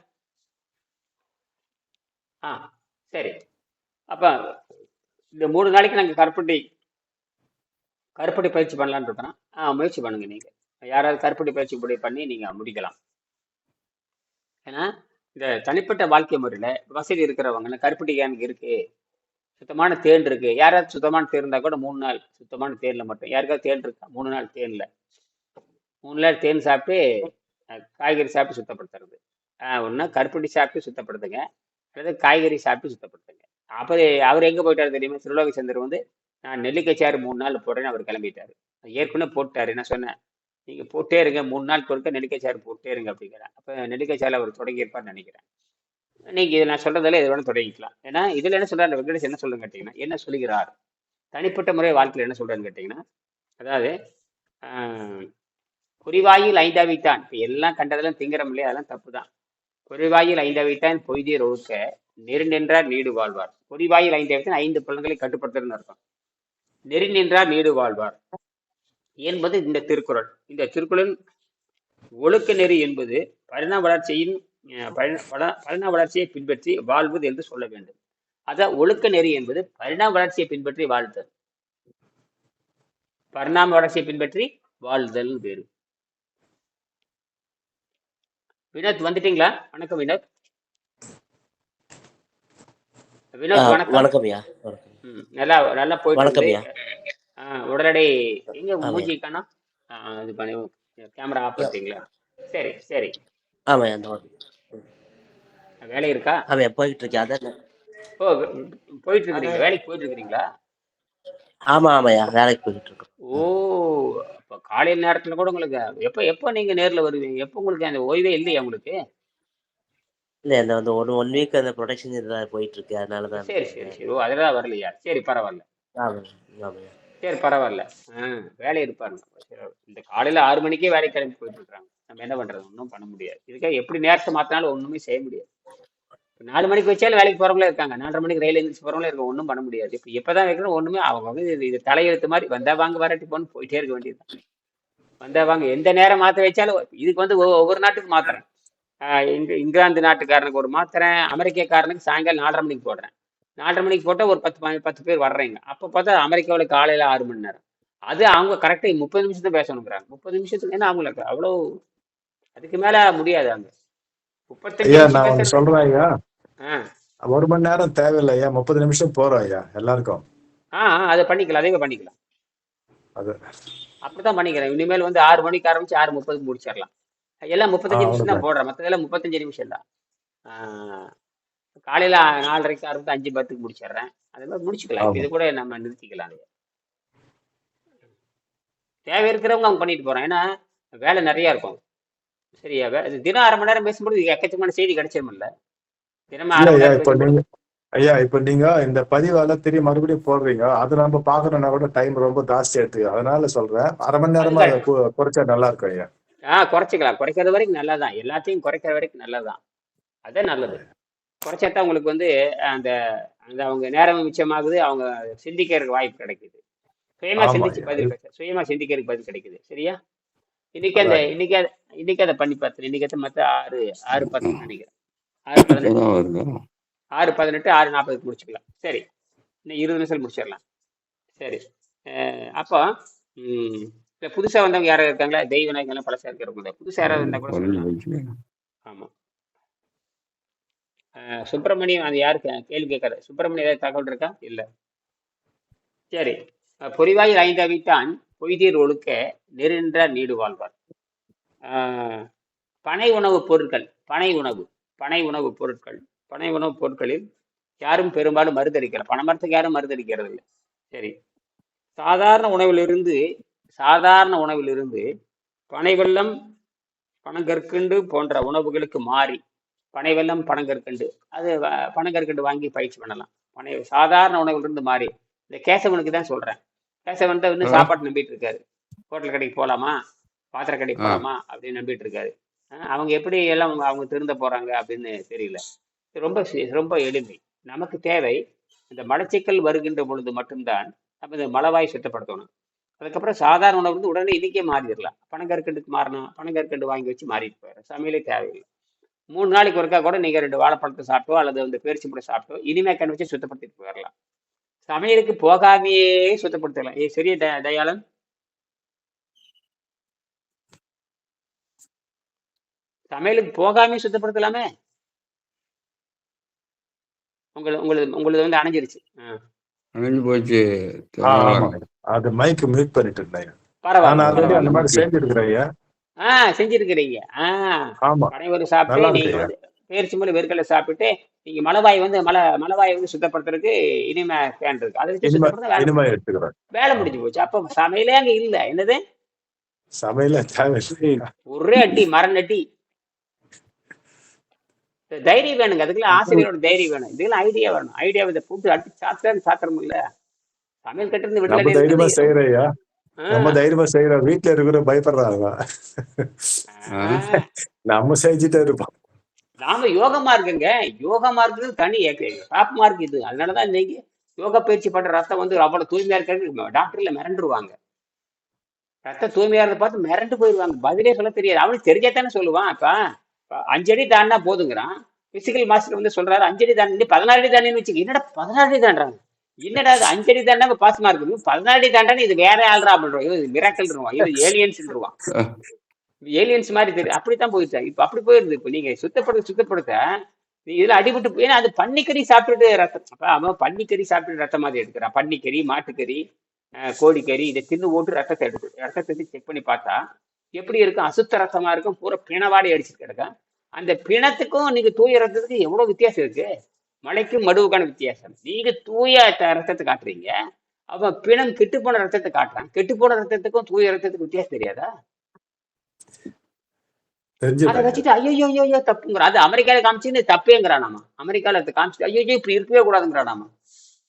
ஆ சரி. அப்போ இந்த மூணு நாளைக்கு நாங்கள் கருப்பட்டி கருப்பட்டி பயிற்சி பண்ணலான்னு இருக்கிறோம் ஆ முயற்சி பண்ணுங்க நீங்கள் யாராவது கருப்பட்டி பயிற்சி படி பண்ணி நீங்கள் முடிக்கலாம். ஏன்னா இந்த தனிப்பட்ட வாழ்க்கை முறையில் வசதி இருக்கிறவங்க கருப்பட்டி எனக்கு இருக்கு. சுத்தமான தேன் இருக்கு. யாராவது சுத்தமான தேன் இருந்தால் கூட மூணு நாள் சுத்தமான தேனில் மட்டும். யாருக்காவது தேன் இருக்கா? மூணு நாள் தேனில். மூணு நாள் தேன் சாப்பிட்டு காய்கறி சாப்பிட்டு சுத்தப்படுத்துறது. ஒன்றா கருப்பட்டி சாப்பிட்டு சுத்தப்படுத்துங்க. அல்லது காய்கறி சாப்பிட்டு சுத்தப்படுத்துங்க. அப்போ அவர் எங்கே போயிட்டார் தெரியுமா? சிறுலோக சந்தர் வந்து நான் நெல்லிக்காய் சாறு மூணு நாள் போடுறேன்னு அவர் கிளம்பிட்டார். ஏற்கனவே போட்டார். என்ன சொன்னேன் நீங்கள் போட்டே இருங்க மூணு நாள் ஒருக்க நெல்லிக்காய் போட்டே இருங்க அப்படிங்கிறேன் அப்போ நெல்லிக்காய் சாறு அவர் தொடங்கியிருப்பார்னு நினைக்கிறேன். நீங்கள் இது நான் சொல்றதுல எது வேணால் தொடங்கிக்கலாம். ஏன்னா இதில் என்ன சொல்கிறார் வெங்கடேஷ் என்ன சொல்லுங்க கேட்டிங்கன்னா என்ன சொல்லுகிறார்? தனிப்பட்ட முறை வாழ்க்கையில் என்ன சொல்கிறேன்னு கேட்டிங்கன்னா அதாவது குறிவாயில் ஐந்தாவித்தான் இப்போ எல்லாம் கண்டதெல்லாம் திங்கிறோம் இல்லையா அதெல்லாம் தப்பு தான். குறிவாயில் ஐந்தாவித்தான் பொய்தீர் ஒழுக்க நெருநின்றார் நீடு வாழ்வார். குறிவாயில் இடத்தில் ஐந்து பலன்களை கட்டுப்படுத்துறதுன்னு அர்த்தம். நெருநின்றார் நீடு வாழ்வார் என்பது இந்த திருக்குறள். இந்த திருக்குறள் ஒழுக்க நெறி என்பது பரிணாம வளர்ச்சியின் பரிண- வள- பரிணாம வளர்ச்சியை பின்பற்றி வாழ்வது என்று சொல்ல வேண்டும். அதான் ஒழுக்க நெறி என்பது பரிணாம வளர்ச்சியை பின்பற்றி வாழ்தல். பரிணாம வளர்ச்சியை பின்பற்றி வாழ்தல் வேறு வினோத் வந்துட்டீங்களா? வணக்கம் வினோத் ஆ, வினோத் வணக்கம் வணக்கம். ஐயா வணக்கம். நல்லா நல்லா போயிட்டு வணக்கம் இருக்குது ஐயா ஆ, உடனடி எங்க மூஞ்சி காணோம்? ஆ, இது பண்ணி கேமரா ஆஃப் பண்ணிட்டீங்களா? சரி சரி. ஆமாம் அந்த வேலை இருக்கா? ஆமாம் போயிட்டு இருக்கேன். அதான் ஓ போயிட்டு இருக்கிறீங்க வேலைக்கு போயிட்டு இருக்கிறீங்களா? ஆமாம் ஆமாய்யா வேலைக்கு போயிட்டு இருக்கோம். ஓ அப்ப காலையில நேரத்துல கூட உங்களுக்கு எப்ப எப்ப நீங்க நேர்ல வருவீங்க? எப்ப உங்களுக்கு அந்த ஓய்வே இல்லையா உங்களுக்கு? இல்லை இந்த வந்து ஒன் ஒன் வீக் அந்த ப்ரொடக்ஷன் இதுதான் போயிட்டு இருக்கு அதனால தான் சரி சரி சரி. ஓ அதெல்லாம் வரலையா? சரி பரவாயில்ல. ஆமாம் சரி பரவாயில்ல. ஆ வேலை இருப்பாருங்க. இந்த காலையில ஆறு மணிக்கே வேலை கிளம்பி போயிட்டு இருக்காங்க நம்ம என்ன பண்றது? ஒன்றும் பண்ண முடியாது. இதுக்காக எப்படி நேரத்தை மாத்தினாலும் ஒண்ணுமே செய்ய முடியாது. நாலு மணிக்கு வச்சாலும் வேலைக்கு போறவங்களே இருக்காங்க. நாலரை மணிக்கு ரயில் எழுந்திரிச்சு போறவங்களே இருக்காங்க ஒன்றும் பண்ண முடியாது. இப்போ எப்பதான் வைக்கிறோம் ஒண்ணுமே அவங்க வந்து இது இது தலையெழுத்து மாதிரி வந்தா வாங்க வராட்டி போன்னு போயிட்டே இருக்க வேண்டியது வந்தா வாங்க. எந்த நேரம் மாத்த வச்சாலும் இதுக்கு வந்து ஒவ்வொரு நாட்டுக்கு மாத்துறேன். இங்க இங்கிலாந்து நாட்டுக்காரனுக்கு ஒரு மாத்துறேன் அமெரிக்காக்காரனுக்கு சாயங்காலம் நாலரை மணிக்கு போடுறேன். நாலரை மணிக்கு போட்டால் ஒரு பத்து பத்து பேர் வர்றீங்க. அப்போ பார்த்தா அமெரிக்காவில் காலையில் ஆறு மணி நேரம். அது அவங்க கரெக்டாக முப்பது நிமிஷம் தான் பேசணுங்கிறாங்க முப்பது நிமிஷத்துக்கு என்ன அவங்களுக்கு அவ்வளோ அதுக்கு மேலே முடியாது அங்கே. முப்பத்தஞ்சு சொல்றேன் ஐயா. ஆ. ஒரு மணி நேரம் தேவையில்லை ஐயா. முப்பது நிமிஷம் போறோம் ஐயா எல்லாருக்கும். ஆ ஆ, அதை பண்ணிக்கலாம். அதே பண்ணிக்கலாம். அது. அப்படித்தான் பண்ணிக்கிறேன். இனிமேல் வந்து ஆறு மணிக்கு ஆரம்பிச்சு ஆறு முப்பதுக்கு முடிச்சிடலாம். எல்லாம் முப்பத்தஞ்சு நிமிஷம் தான் போடுறேன். மற்றதெல்லாம் முப்பத்தஞ்சு நிமிஷம் தான். காலையில நாலரைக்கு ஆரம்பிச்சு அஞ்சு பத்துக்கு முடிச்சிடுறேன். அதே மாதிரி முடிச்சுக்கலாம். இது கூட நம்ம நிறுத்திக்கலாம் தேவை இருக்கிறவங்க அவங்க பண்ணிட்டு போறோம். ஏன்னா வேலை நிறைய இருக்கும். சரியா? தினம் அரை மணி நேரம் பேசும்போது எக்கச்சக்கமான செய்தி கிடைச்சிருமில்ல தினமும் ஐயா இப்ப நீங்க இந்த பதிவால திரும்பி மறுபடியும் போடுறீங்க. அது நம்ம பாக்கணும்னா கூட டைம் ரொம்ப ஜாஸ்தி எடுத்து அதனால சொல்றேன். அரை மணி நேரமா குறைச்சா நல்லா இருக்கும் ஐயா. ஆ குறைச்சிக்கலாம். குறைக்கிறது வரைக்கும் நல்லதுதான். எல்லாத்தையும் குறைக்கிற வரைக்கும் நல்லதுதான். அதான் நல்லது. குறைச்சாதான் உங்களுக்கு வந்து அந்த அந்த அவங்க நேரம் மிச்சமாகுது. அவங்க சிந்திக்கிறதுக்கு வாய்ப்பு கிடைக்குது. சுயமா சிந்திச்சு பதில் சுயமா சிந்திக்கிறதுக்கு பதில் கிடைக்குது. சரியா? இன்னைக்கு அந்த இன்னைக்கு இன்னைக்கு அதை பண்ணி பார்த்தேன் இன்னைக்கு மற்ற ஆறு ஆறு பத்து நினைக்கிறேன். ஆறு பதினெட்டு. ஆறு பதினெட்டு ஆறு நாற்பதுக்கு முடிச்சுக்கலாம். சரி. இன்னும் இருபது நிமிஷம் முடிச்சிடலாம். சரி. அப்போ இப்ப புதுசா வந்தவங்க யாராவது இருக்காங்களா? தெய்வ நாயகம்லாம் பழசா இருக்கிறவங்க புதுசா யாராவது இருந்தா கூட சொல்லலாம். ஆமா. சுப்பிரமணியம் அது யாருக்கு கேள்வி கேட்காத. சுப்பிரமணியம் ஏதாவது தகவல் இருக்கா? இல்ல. சரி. அஹ் பொறிவாயில் ஐந்தாவித்தான் பொய்தீர் ஒழுக்க நெருன்ற நீடு வாழ்வார். பனை உணவுப் பொருட்கள் பனை உணவு பனை உணவுப் பொருட்கள் பனை உணவுப் பொருட்களில் யாரும் பெரும்பாலும் மருந்தடிக்கல. பனைமரத்துக்கு யாரும் மருந்தடிக்கிறது இல்லை சரி. சாதாரண உணவிலிருந்து சாதாரண உணவிலிருந்து பனை வெல்லம் பனங்கற்கண்டு போன்ற உணவுகளுக்கு மாறி பனை வெல்லம் பனங்கற்கண்டு. அது பனங்கற்கண்டு வாங்கி பயிற்சி பண்ணலாம். பனை சாதாரண உணவிலிருந்து மாறி. இந்த கேசவனுக்கு தான் சொல்றேன். கேசவன் தான் இன்னும் சாப்பாடு நம்பிட்டு இருக்காரு. ஹோட்டல் கடைக்கு போகலாமா பாத்திர கடைக்கு போகலாமா அப்படின்னு நம்பிட்டு இருக்காரு. அவங்க எப்படி எல்லாம் அவங்க திருந்த போறாங்க அப்படின்னு தெரியல. ரொம்ப ரொம்ப எளிமை. நமக்கு தேவை இந்த மலச்சிக்கல் வருகின்ற பொழுது மட்டும்தான் நம்ம இந்த மலவாய் சுத்தப்படுத்தணும். அதுக்கப்புறம் சாதாரண உணவு வந்து உடனே இன்னைக்கே மாறிடலாம். பனங்கற்கண்டுக்கு மாறினா பனங்கற்கண்டு வாங்கி வச்சு மாறிட்டு போயிடும். சமையலே தேவையில்லை. மூணு நாளைக்கு ஒருக்கா கூட நீங்கள் ரெண்டு வாழைப்பழத்தை சாப்பிட்டோ அல்லது வந்து பேரிச்சி முறை சாப்பிட்டோ இனிமே கண்டு வச்சு சுத்தப்படுத்திட்டு போயிடலாம். சமையலுக்கு போகாமையே சுத்தப்படுத்தலாம். ஏ சரியா த- தயாளன் சமையலுக்கு போகாமையே சுத்தப்படுத்தலாமே? உங்களது உங்களது உங்களது வந்து அணைஞ்சிருச்சு. ஆ, அணைஞ்சு போச்சு. அது மைக் மியூட் பண்ணிட்டு இருந்தேன் பரவாயில்ல. நான் ஆல்ரெடி அந்த பரவாயில்ல மாதிரி செஞ்சிருக்கிறேன் ஐயா ஆ செஞ்சிருக்கிறீங்க. ஆ. ஆமா. பனைவரு சாப்பிட்டு நீங்க வந்து பேரிச்சம்பழம் வேர்க்கடலை சாப்பிட்டு நீங்க மலவாய் வந்து மலை மலவாயை வந்து சுத்தப்படுத்துறதுக்கு இனிமே ஃபேன் இருக்கு. அதை வச்சு சுத்தப்படுத்த வேலை முடிஞ்சு போச்சு. அப்ப சமையலே அங்க இல்ல. என்னது? சமையல ஒரே அடி மரண அடி. தைரியம் வேணுங்க. அதுக்குள்ள ஆசிரியரோட தைரியம் வேணும். இதுல ஐடியா வேணும். ஐடியா இதை போட்டு அடி சாத்திரம் சாத்திரம் இல்ல. சமையல் கட்டிருந்து நம்ம வீட்டுல தைரியமா இருக்குது செய்யறையா நம்ம தைரியமா செய்யறோம். வீட்டுல இருக்கிற பயப்படுறாங்க. நம்ம செஞ்சுட்டே இருப்போம். நாம யோகமா இருக்குங்க யோகமா இருக்கிறது தனி டாப் மார்க் இது. அதனாலதான் இன்னைக்கு யோகா பயிற்சி பண்ற ரத்தம் வந்து அவ்வளவு தூய்மையா இருக்கிறது டாக்டர்ல மிரண்டுருவாங்க. ரத்தம் தூய்மையா இருந்த பார்த்து மிரண்டு போயிடுவாங்க. பதிலே சொல்ல தெரியாது. அவனுக்கு தெரிஞ்சா தானே சொல்லுவான். இப்ப அஞ்சடி தாண்டா போதுங்கிறான். பிசிக்கல் மாஸ்டர் வந்து சொல்றாரு அஞ்சடி தாண்டி பதினாறு அடி தாண்டின்னு வச்சுக்க என்னடா பதினாறு அடி தாண்டாங்க என்னடா அது அஞ்சடி தாண்டா பாசமா மார்க் பதினாறு அடி தாண்டான்னு இது வேற ஆள்ரா அப்படின்றோம் இது மிராக்கல் இது ஏலியன்ஸ் ஏலியன்ஸ் மாதிரி தெரியும். அப்படித்தான் போயிருச்சா இப்ப அப்படி போயிருது. இப்ப நீங்க சுத்தப்படுத்த சுத்தப்படுத்த நீ இதுல அடிபட்டு போய் ஏன்னா அது பன்னிக்கறி சாப்பிட்டுட்டு ரத்தம். அவன் பன்னிக்கறி சாப்பிட்டு ரத்தம் மாதிரி எடுக்கிறான். பன்னிக்கறி மாட்டுக்கறி கோழிக்கறி இதை தின்னு ஓட்டு ரத்தத்தை எடுத்து ரத்தத்தை செக் பண்ணி பார்த்தா எப்படி இருக்கும்? அசுத்த ரத்தமா இருக்கும்? பூரா பிணவாடி அடிச்சுட்டு கிடக்கும் அந்த பிணத்துக்கும் நீங்க தூய ரத்தத்துக்கும் எவ்வளவு வித்தியாசம் இருக்கு? மலைக்கும் மடுவுக்கான வித்தியாசம். நீங்க தூய ரத்தத்தை காட்டுறீங்க. அவன் பிணம் கெட்டு போன ரத்தத்தை காட்டுறான். கெட்டு போன ரத்தத்துக்கும் தூய ரத்தத்துக்கும் வித்தியாசம் தெரியாதா? அதை வச்சுட்டு ஐயோ ஐயோ தப்புங்கிற. அது அமெரிக்கால காமிச்சுன்னு தப்பேங்கிறானாமா? அமெரிக்கால அதை காமிச்சு ஐயோ ஐயோ இப்படி இருக்கவே கூடாதுங்கிறானாமா?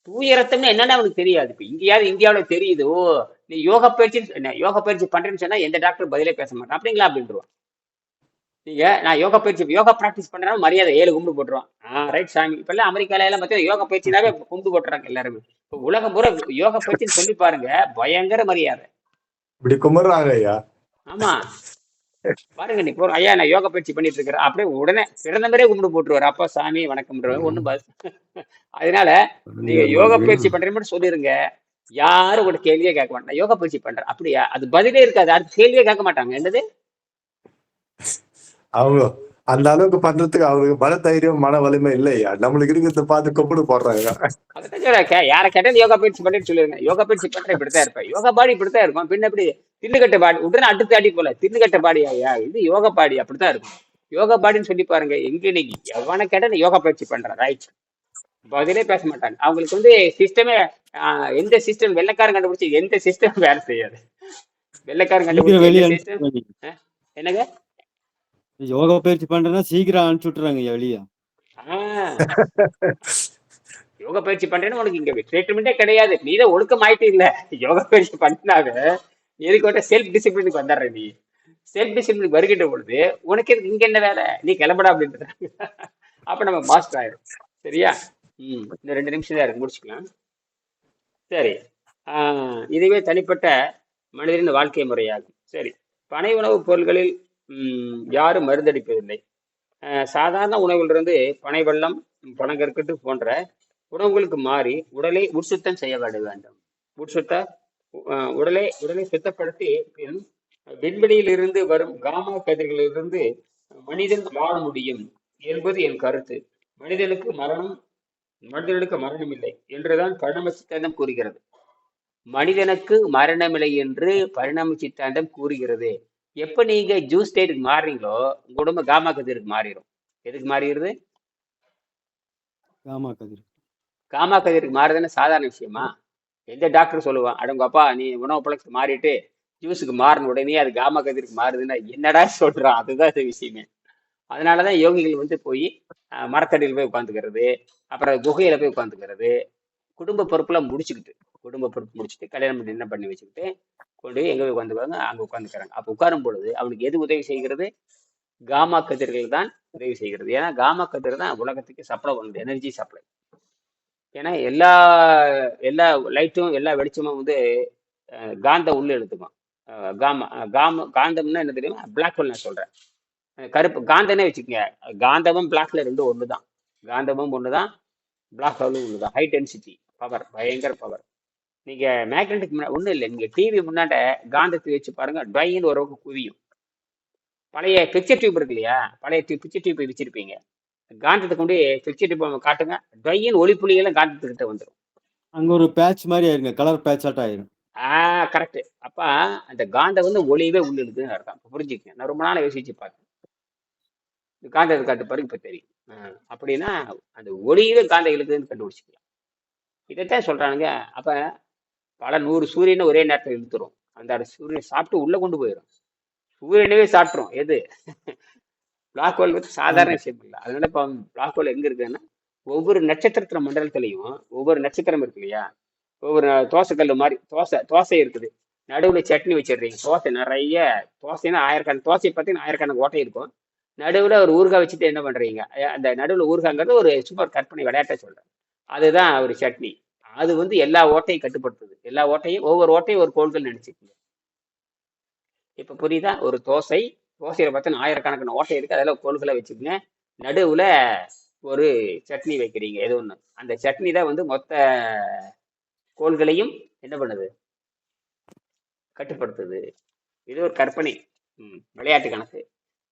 தூய ரத்தம்னு என்னன்னு அவனுக்கு தெரியாது? இப்ப இங்கேயாவது இந்தியாவுல தெரியுது. ஓ நீ யோகா பயிற்சி யோகா பயிற்சி பண்றேன்னு சொன்னா எந்த டாக்டர் பதிலே பேச மாட்டான். அப்படிங்களா அப்படின்ட்டுருவான் நீங்க நான் யோகா பயிற்சி யோகா பிராக்டிஸ் பண்றேன்னா மரியாதை ஏழு கும்பிடு போட்டுருவான். ஆ ரைட் சாமி. இப்ப எல்லாம் அமெரிக்கால எல்லாம் பார்த்தீங்கன்னா யோகா பயிற்சினாவே கும்பிடு போட்டுறாங்க எல்லாருமே. இப்ப உலகம் பூரா யோகா பயிற்சின்னு சொல்லி பாருங்க பயங்கர மரியாதை. இப்படி கும்பிடுறாங்க ஐயா. ஆமா. பாருங்க நீ போறோம் ஐயா நான் யோகா பயிற்சி பண்ணிட்டு இருக்கிறேன். அப்படியே உடனே பிறந்த மாதிரியே கும்பிட்டு போட்டுருவாரு. அப்பா சாமி வணக்கம்ன்றவர் ஒண்ணும் பஸ் அதனால நீங்க யோகா பயிற்சி பண்றேன்னு மட்டும் சொல்லிருங்க. யாரும் உங்களோட கேள்வியே கேட்க மாட்டாங்க. யோகா பயிற்சி பண்றேன். அப்படியா? அது பதிலே இருக்காது. அடுத்த கேள்வியே கேட்க மாட்டாங்க. என்னது? அவங்க அந்த அளவுக்கு பண்றதுக்கு அவங்களுக்கு மன தைரியம் மன வலிமை இல்லையா? நம்மளுக்கு இருக்கிறத பார்த்து கும்பிடு போடுறாங்க. அதான் யாரை கேட்டாலும் யோகா பயிற்சி பண்ணிட்டு சொல்லிருங்க. யோகா பயிற்சி பண்றேன் இப்படித்தான் இருப்பேன். யோகா பாடி இப்படித்தான் இருக்கும். பின்ன எப்படி தின்னுகட்ட பாடி உடனே அடுத்த அடி போல தின்னுகட்ட பாடி ஐயா இது யோகா பாடி அப்படித்தான் இருக்கும். யோகா பாடின்னு சொல்லி பாருங்க எங்க இன்னைக்கு எவனை கேட்டா யோகா பயிற்சி பண்றேன் ரைட் பதிலே பேச மாட்டாங்க. அவங்களுக்கு வந்து சிஸ்டமே எந்த சிஸ்டம் வெள்ளைக்காரன் கண்டுபிடிச்சு எந்த சிஸ்டம் வேலை செய்யாது. வெள்ளைக்காரன் கண்டுபிடிச்ச அனுப்பிச்சுடுறாங்க. என்னங்க? யோகா பயிற்சி பண்றேன்னா சீக்கிரம் அனுப்பிச்சு விட்டுறாங்க வெளியே. யோகா பயிற்சி பண்றேன்னு உனக்கு இங்க ட்ரீட்மெண்ட்டே கிடையாது. நீ தான் ஒழுக்கம் ஆயிட்டு இல்ல யோகா பயிற்சி பண்ணாத. நீ எதுக்கு செல்ஃப் டிசிப்ளினுக்கு வந்துடுற நீ? செல்ஃப் டிசிப்ளின் வருகின்ற பொழுது உனக்கு இங்க என்ன வேலை? நீ கிளம்படா அப்படின்ட்டு அப்ப நம்ம மாஸ்டர் ஆயிரும். சரியா? ம் இந்த ரெண்டு நிமிஷம் தான் இருக்கு முடிச்சுக்கலாம். சரி. இதுவே தனிப்பட்ட மனிதனின் வாழ்க்கை முறையாகும். சரி. பனை உணவுப் பொருள்களில் யாரும் மருந்தடிப்பதில்லை. சாதாரண உணவிலிருந்து பனை வெள்ளம் பனங்கற்கட்டு போன்ற உணவுகளுக்கு மாறி உடலை உட்சுத்தம் செய்ய வேண்டும். உட்சுத்த உடலை உடலை சுத்தப்படுத்தி பின் விண்வெளியிலிருந்து வரும் காமா கதிர்களிலிருந்து மனிதன் வாழ முடியும் என்பது என் கருத்து. மனிதனுக்கு மரணம் மனிதனுக்கு மரணம் இல்லை என்றுதான் பரிணாம சித்தாந்தம் கூறுகிறது. மனிதனுக்கு மரணமில்லை என்று பரிணாம சித்தாந்தம் கூறுகிறது. எப்ப நீங்க ஜூஸ் ஸ்டேட்டுக்கு மாறுறீங்களோ உங்க உடம்பு காமா கதிருக்கு மாறிடும் எதுக்கு மாறிடுது? ஆமா கதிர். காமா கதிருக்கு மாறுதுன்னு சாதாரண விஷயமா? எந்த டாக்டர் சொல்லுவான்? அடங்கப்பா நீ உணவு பழக்கத்தை மாறிட்டு ஜூஸுக்கு மாறின உடனே அது காமா கதிருக்கு மாறுதுன்னா என்னடா சொல்றான் அதுதான் இந்த விஷயமே. அதனாலதான் யோகிகள் வந்து போய் மரத்தடியில் போய் உட்காந்துக்கிறது அப்புறம் குகையில போய் உட்காந்துக்கிறது குடும்ப பொறுப்புலாம் முடிச்சுக்கிட்டு குடும்ப பொறுப்பு முடிச்சுட்டு கல்யாணம் பண்ணி என்ன பண்ணி வச்சுக்கிட்டு கொண்டு போய் எங்க போய் உட்காந்துக்குவாங்க அங்க உட்காந்துக்கிறாங்க அப்ப உட்காரும் பொழுது அவனுக்கு எது உதவி செய்கிறது? காமா கதிர்கள் தான் உதவி செய்கிறது. ஏன்னா காமா கதிர் தான் உலகத்துக்கு சப்ளை பண்ணுது எனர்ஜி சப்ளை ஏன்னா எல்லா எல்லா லைட்டும் எல்லா வெளிச்சமும் வந்து காந்த உள்ள எடுத்துக்கும் காம காம காந்தம்னா என்ன தெரியுமா? பிளாக் ஹோல் நான் சொல்றேன். கருப்பு காந்தனே வச்சுக்கோங்க. காந்தமும் பிளாக்ல ரெண்டும் ஒன்று தான் காந்தமும் ஒன்று தான் பிளாக் ஹோலும் ஒன்று தான் ஹை டென்சிட்டி பவர் பயங்கர பவர் நீங்கள் மேக்னெட்டிக் முன்னாடி ஒன்றும் இல்லை. நீங்கள் டிவி முன்னாண்ட காந்தத்தை வச்சு பாருங்கள் டொயின்னு ஒரு குவியும். பழைய பிக்சர் டியூப் இருக்கு இல்லையா? பழைய பிக்சர் டியூப் வச்சிருப்பீங்க. காந்தத்தை கொண்டு பிக்சர் டியூப் காட்டுங்க. டொயின் ஒளி புள்ளியெல்லாம் காந்தத்துக்கிட்ட வந்துடும் அங்க ஒரு பேட்ச் மாதிரி ஆயிருங்க கலர் பேட்ச் ஆட்டம் ஆயிரும். ஆ கரெக்ட் அப்ப அந்த காந்தம் வந்து ஒளியவே உள்ள இருக்குன்னு அர்த்தம். புரிஞ்சுக்கங்க. நான் ரொம்ப நாள் யோசிச்சு பார்த்தேன். இந்த காந்த காட்டு இப்போ தெரியும். அப்படின்னா அந்த ஒளியில காந்த இழுக்குதுன்னு கண்டுபிடிச்சிக்கலாம். இதைத்தான் சொல்றானுங்க. அப்ப பல நூறு சூரியனை ஒரே நேரத்தில் இழுத்துரும். அந்த அந்த சூரியன் சாப்பிட்டு உள்ள கொண்டு போயிடும் சூரியனவே சாப்பிட்ரும் எது? பிளாக் ஹோல் வந்து சாதாரண விஷயம் இல்லை. அதனால இப்போ பிளாக் ஹோல் எங்க இருக்குன்னா ஒவ்வொரு நட்சத்திரத்தின மண்டலத்திலையும் ஒவ்வொரு நட்சத்திரம் இருக்கு இல்லையா? ஒவ்வொரு தோசைக்கல் மாதிரி தோசை தோசை இருக்குது. நடுவுல சட்னி வச்சிடுறீங்க. தோசை நிறைய தோசைன்னா ஆயிரக்கணக்கு தோசை பார்த்தீங்கன்னா ஆயிரக்கணக்கு ஓட்டை இருக்கும். நடுவுல ஒரு ஊறுகாய் வச்சுட்டு என்ன பண்றீங்க? அஹ் அந்த நடுவுல ஊறுகாங்கிறது ஒரு சூப்பர் கற்பனை விளையாட்டை சொல்றேன். அதுதான் ஒரு சட்னி. அது வந்து எல்லா ஓட்டையும் கட்டுப்படுத்துது. எல்லா ஓட்டையும் ஒவ்வொரு ஓட்டையும் ஒரு கோள்கள் நினைச்சுக்கோங்க இப்ப புரியுதா? ஒரு தோசை தோசையில பார்த்தீங்கன்னா ஆயிரக்கணக்கான ஓட்டை இருக்கு அதெல்லாம் கோள்களை வச்சுக்கோங்க நடுவில் ஒரு சட்னி வைக்கிறீங்க. எது ஒன்று அந்த சட்னி தான் வந்து மொத்த கோள்களையும் என்ன பண்ணுது? கட்டுப்படுத்துது. இது ஒரு கற்பனை. ம், விளையாட்டு கணக்கு.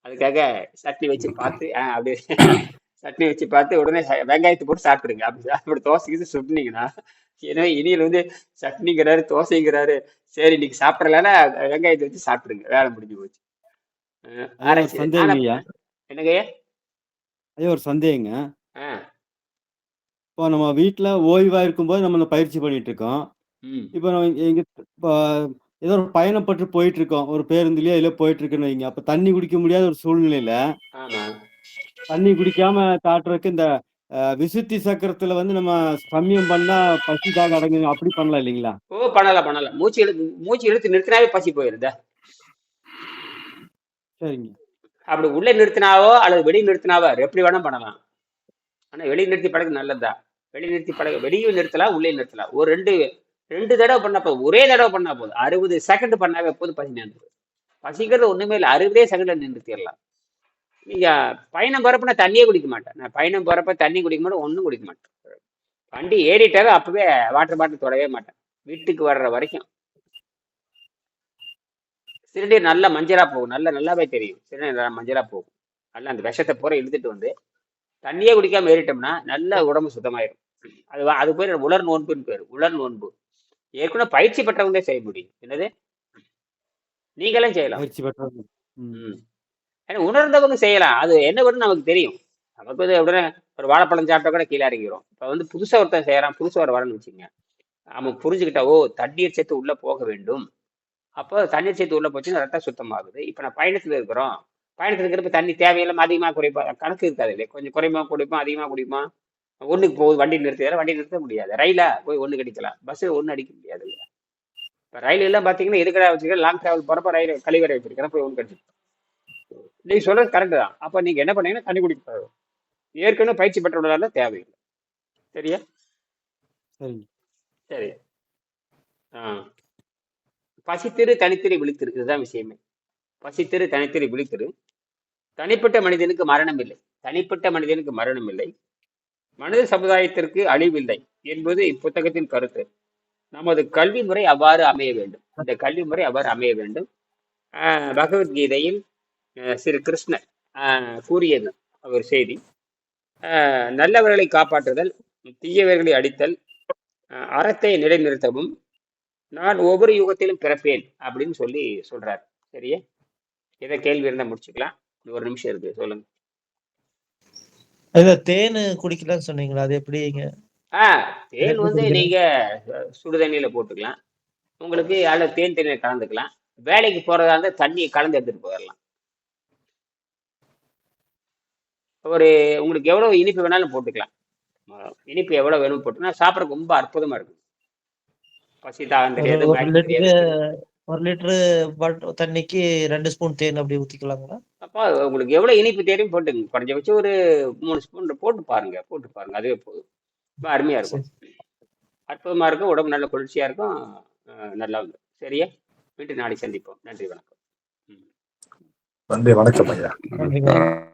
அதுக்காக சட்னி வச்சு பார்த்து ஆ, அப்படியே சட்னி வச்சு பார்த்து உடனே வெங்காயத்தை போட்டு சாப்பிடுங்க. அப்படி அப்படி தோசைக்கு சுட்டுனீங்கன்னா ஏன்னா இனியில் வந்து சட்னிங்கிறாரு தோசைங்கிறாரு. சரி இன்னைக்கு சாப்பிடலன்னா வெங்காயத்தை வச்சு சாப்பிடுங்க. வேலை முடிஞ்சு போச்சு. அஹ், ஐயா. ஒரு சந்தேகங்க. இப்போ நம்ம வீட்டில் ஓய்வா இருக்கும்போது நம்ம பயிற்சி பண்ணிட்டு இருக்கோம் இப்போ நம்ம எங்க இப்போ ஏதோ ஒரு பயணப்பட்டு போயிட்டு இருக்கோம் ஒரு பேருந்துலயோ இல்ல போயிட்டு இருக்குன்னு வைங்க. அப்ப தண்ணி குடிக்க முடியாத ஒரு சூழ்நிலையில தண்ணி குடிக்காம காட்டுறதுக்கு இந்த விசுத்தி சக்கரத்துல வந்து நம்ம சமயம் பண்ணா பசி தாக அடங்கு அப்படி பண்ணலாம் இல்லைங்களா? ஓ பண்ணலாம் பண்ணலாம். மூச்சு இழுத்து மூச்சு இழுத்து நிறுத்தினாவே பசி போயிருந்தா சரிங்க. அப்படி உள்ளே நிறுத்தினாவோ அல்லது வெளியே நிறுத்தினாவோ எப்படி வேணா பண்ணலாம். ஆனா வெளியே நிறுத்தி பழகு நல்லதுதான் வெளியே நிறுத்தி பழக வெளியே நிறுத்தலாம் உள்ளே நிறுத்தலாம் ஒரு ரெண்டு ரெண்டு தடவை பண்ணா போதும். ஒரே தடவை பண்ணா போதும். அறுபது செகண்ட் பண்ணாவே போதும் பசி நின்று பசிக்கிறது ஒண்ணுமே இல்லை. அறுபதே செகண்ட்ல நிறுத்திடலாம். நீங்க பயணம் போறப்ப நான் தண்ணியே குடிக்க மாட்டேன். நான் பயணம் போறப்ப தண்ணி குடிக்க மாட்டேன் ஒன்றும் குடிக்க மாட்டேன். வண்டி ஏறிட்டாவே அப்பவே வாட்டர் பாட்டில் தொடவே மாட்டேன். வீட்டுக்கு வர்ற வரைக்கும். சிறுநீர் நல்ல மஞ்சளா போகும். நல்ல நல்லாவே தெரியும். சிறுநீர் நல்லா மஞ்சளா போகும். நல்லா அந்த விஷத்தை பூரா இழுத்துட்டு வந்து தண்ணியே குடிக்காம ஏறிட்டோம்னா நல்ல உடம்பு சுத்தமாயிரும். அது அது பேர் உலர் நோன்புன்னு பேர். உலர் நோன்பு. ஏற்கனவே பயிற்சி பெற்றவங்களே செய்ய முடியும். என்னது? நீங்களும் செய்யலாம். பயிற்சி பெற்றவங்க. ஏன்னா உணர்ந்தவங்க செய்யலாம். அது என்ன வரும்னு நமக்கு தெரியும். நமக்கு வந்து உடனே ஒரு வாழைப்பழம் சாப்பிட்டா கூட கீழே இறங்கிரும். இப்போ வந்து புதுசா ஒருத்தன் செய்யறான். புதுசா ஒரு வரன்னு வச்சுங்க அவன் புரிஞ்சுக்கிட்டா ஓ தண்ணீர் சேர்த்து உள்ள போக வேண்டும். அப்போ தண்ணீர் சேர்த்து உள்ள போச்சுன்னா ரத்தம் சுத்தமாகுது. இப்போ நான் பயணத்துல இருக்கிறோம். பயணத்துல இருக்கிறப்ப தண்ணி தேவையில்லாம அதிகமாக குறைப்பா கணக்கு இருக்காது இல்லையா? கொஞ்சம் குறைமா குடிப்போம் அதிகமாக குடிப்போம். ஒண்ணுக்கு போகுது வண்டி நிறுத்தி வண்டி நிறுத்த முடியாது. ரயிலா? போய் ஒண்ணு அடிக்கலாம் பஸ் ஒண்ணு அடிக்க முடியாது இல்லையா? இப்போ ரயில் எல்லாம் பார்த்தீங்கன்னா எதுக்கடா வச்சுக்க? லாங் டிராவல் போறப்ப ரயில் கழிவறை வச்சிருக்கிறேன் போய் ஒன்று கடிச்சு நீங்க சொல்றது கரெக்ட் தான். அப்ப நீங்க என்ன பண்ணீங்கன்னா தண்ணி குடிக்க ஏற்கனவே பயிற்சி பெற்றவர்களால தேவையில்லை. சரியா? சரிங்க. சரி ஆ. பசித்திரு தனித்திரு விழித்திரு. இதுதான் விஷயமே. பசித்திரு தனித்திரு விழித்திரு. தனிப்பட்ட மனிதனுக்கு மரணம் இல்லை. தனிப்பட்ட மனிதனுக்கு மரணம் இல்லை. மனித சமுதாயத்திற்கு அழிவில்லை என்பது இப்புத்தகத்தின் கருத்து. நமது கல்வி முறை அவ்வாறு அமைய வேண்டும். இந்த கல்வி முறை அவ்வாறு அமைய வேண்டும். பகவத்கீதையில் ஸ்ரீ கிருஷ்ணர் கூறியது ஒரு செய்தி. நல்லவர்களை காப்பாற்றுதல் தீயவர்களை அடித்தல் அறத்தை நிலைநிறுத்தவும் நான் ஒவ்வொரு யுகத்திலும் பிறப்பேன் அப்படின்னு சொல்லி சொல்றாரு. சரியா? இதை கேள்வி இருந்தா முடிச்சுக்கலாம். ஒரு நிமிஷம் இருக்கு. சொல்லுங்க. இல்ல தேன் குடிக்கலாம்னு சொன்னீங்களா? அது எப்படிங்க ஆ தேன் வந்து? நீங்க அஹ், சுடு தண்ணியில போட்டுக்கலாம். உங்களுக்கு அதில் தேன் தண்ணியில் கலந்துக்கலாம். வேலைக்கு போறதா இருந்தால் தண்ணியை கலந்து எடுத்துட்டு போயிடலாம் ஒரு உங்களுக்கு எவ்வளவு இனிப்பு வேணாலும் போட்டுக்கலாம். இனிப்பு எவ்வளவு வேணும் போட்டுனா சாப்பிட்றதுக்கு ரொம்ப அற்புதமா இருக்கும். பசி தாகம் ஒரு தெரியாது ஒரு லிட்டரு தெரியாது ஒரு லிட்டரு பட் தண்ணிக்கு ரெண்டு ஸ்பூன் தேன் அப்படி ஊத்திக்கலாங்களா? அப்போ உங்களுக்கு எவ்வளவு இனிப்பு தெரியும் போட்டுங்க. குறைஞ்சபட்சம் ஒரு மூணு ஸ்பூன் போட்டு பாருங்க போட்டு பாருங்க. அதுவே போதும். ரொம்ப அருமையா இருக்கும். அற்புதமா இருக்கும். உடம்பு நல்ல குளிர்ச்சியா இருக்கும். நல்லா வந்து. சரியா? மீண்டும் நாளை சந்திப்போம். நன்றி வணக்கம். ம். நன்றி வணக்கம் ஐயா.